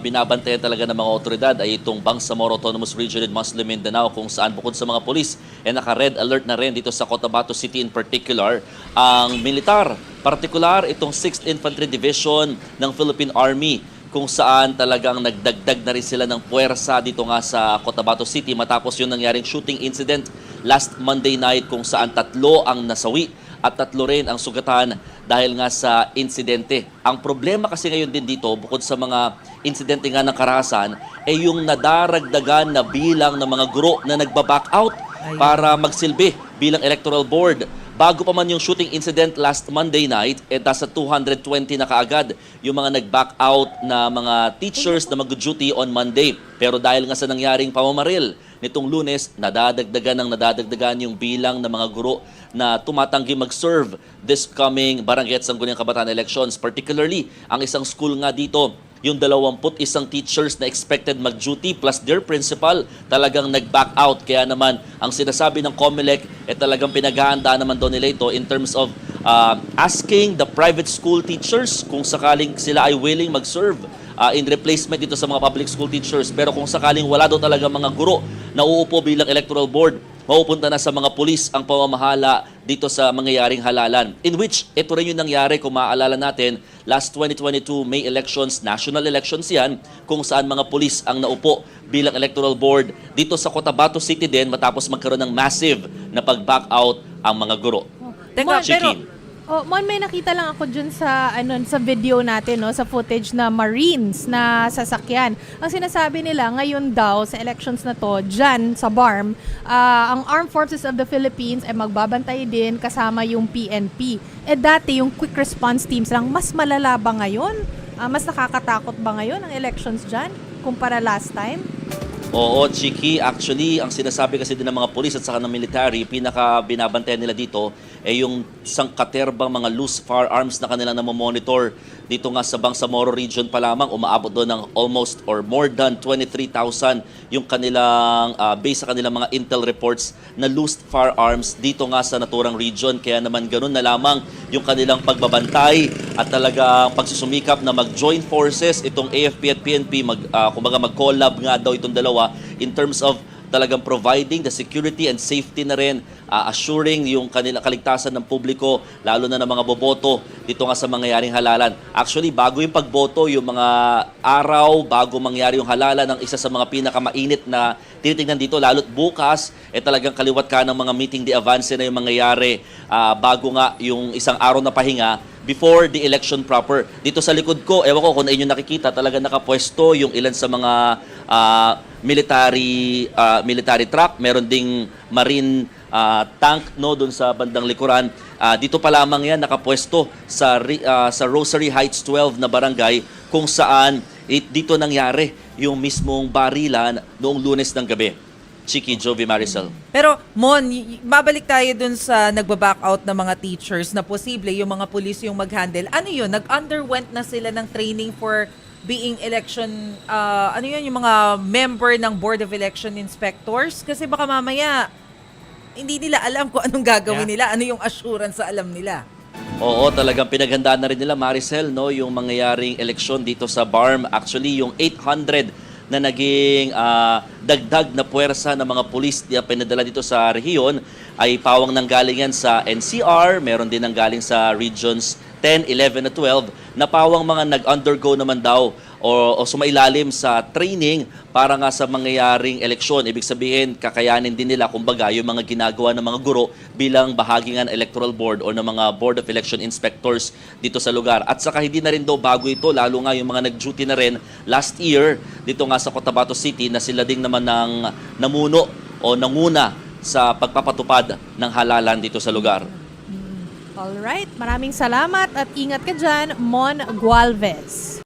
Binabantayan talaga ng mga otoridad ay itong Bangsamoro Autonomous Region in Muslim Mindanao kung saan bukod sa mga polis ay naka-red alert na rin dito sa Cotabato City in particular ang militar. Partikular itong 6th Infantry Division ng Philippine Army kung saan talagang nagdagdag na rin sila ng puwersa dito nga sa Cotabato City matapos yung nangyaring shooting incident last Monday night kung saan tatlo ang nasawi at tatlo rin ang sugatan dahil nga sa insidente. Ang problema kasi ngayon din dito, bukod sa mga insidente nga ng karahasan, ay yung nadaragdagan na bilang ng mga guro na nagba-back out para magsilbi bilang electoral board. Bago pa man yung shooting incident last Monday night, eh nasa 220 na kaagad yung mga nag-back out na mga teachers na mag-duty on Monday. Pero dahil nga sa nangyaring pamamaril nitong lunes, nadadagdagan ng nadadagdagan yung bilang ng mga guro na tumatanggi mag-serve this coming Barangay at Sangguniang Kabataan elections. Particularly, ang isang school nga dito, yung 21 teachers na expected mag-duty plus their principal talagang nag-back out. Kaya naman, ang sinasabi ng COMELEC, eh talagang pinaghahandaan naman doon nila ito in terms of uh, asking the private school teachers kung sakaling sila ay willing mag-serve uh, in replacement dito sa mga public school teachers. Pero kung sakaling wala daw talaga mga guro na uupo bilang electoral board, mapupunta na sa mga pulis ang pamamahala dito sa mangyayaring halalan. In which, ito rin yung nangyari kung maaalala natin, last 2022 May elections, national elections yan, kung saan mga pulis ang naupo bilang electoral board dito sa Cotabato City din matapos magkaroon ng massive na pag-back out ang mga guro. Teka, Mon, Chiki. pero, oh, Mon, may nakita lang ako dun sa, ano, sa video natin, no, sa footage na Marines na sasakyan. Ang sinasabi nila, ngayon daw, sa elections na to, dyan, sa BARM, ah, ang Armed Forces of the Philippines ay magbabantay din kasama yung PNP. Eh dati, yung quick response teams lang, mas malala ba ngayon? Ah, mas nakakatakot ba ngayon ang elections dyan kumpara last time? Oo, Chiki. Actually, ang sinasabi kasi din ng mga polis at saka ng military, pinaka binabantayan nila dito ay yung sangkaterbang mga loose firearms na kanilang namomonitor dito nga sa Bangsamoro region pa lamang. Umaabot doon ng almost or more than 23,000 yung kanilang, uh, based sa kanilang mga intel reports na loose firearms dito nga sa naturang region. Kaya naman ganun na lamang yung kanilang pagbabantay at talagang pagsusumikap na mag-join forces itong AFP at PNP, mag, ah, kumbaga mag-collab nga daw itong dalawa in terms of talagang providing the security and safety na rin, ah, assuring yung kanila kaligtasan ng publiko, lalo na ng mga boboto dito nga sa mangyayaring halalan. Actually, bago yung pagboto, yung mga araw, bago mangyari yung halalan ng isa sa mga pinakamainit na tinitingnan dito, lalo't bukas, eh talagang kaliwat ka ng mga meeting de avance na yung mangyayari ah, bago nga yung isang araw na pahinga before the election proper. Dito sa likod ko, ewan ko kung inyo nakikita, talaga nakapwesto yung ilan sa mga ah, military ah, military truck, meron ding marine ah, tank no doon sa bandang likuran. Ah, dito pa lamang yan nakapwesto sa ah, sa Rosary Heights 12 na barangay kung saan it, dito nangyari yung mismong barilan noong Lunes ng gabi. Chiki Jovi Maricel. Pero, Mon, babalik tayo dun sa nagbaback out ng mga teachers na posible yung mga pulis yung mag-handle. Ano yun? Nag-underwent na sila ng training for being election, ah, ano yun, yung mga member ng Board of Election Inspectors? Kasi baka mamaya, hindi nila alam kung anong gagawin nila, ano yung assurance sa alam nila. Oo, talagang pinaghandaan na rin nila Maricel no yung mangyayaring eleksyon dito sa BARM. Actually, yung 800 na naging ah, dagdag na puwersa ng mga pulis na pinadala dito sa rehiyon ay pawang nanggaling yan sa NCR, meron din nanggaling sa regions 10, 11 at 12 na pawang mga nag-undergo naman daw o, o sumailalim sa training para nga sa mangyayaring eleksyon. Ibig sabihin, kakayanin din nila kumbaga yung mga ginagawa ng mga guro bilang bahagi ng electoral board o ng mga board of election inspectors dito sa lugar. At saka hindi na rin daw bago ito, lalo nga yung mga nag-duty na rin last year dito nga sa Cotabato City na sila ding naman ng namuno o nanguna sa pagpapatupad ng halalan dito sa lugar. Alright, maraming salamat at ingat ka dyan, Mon Gualvez.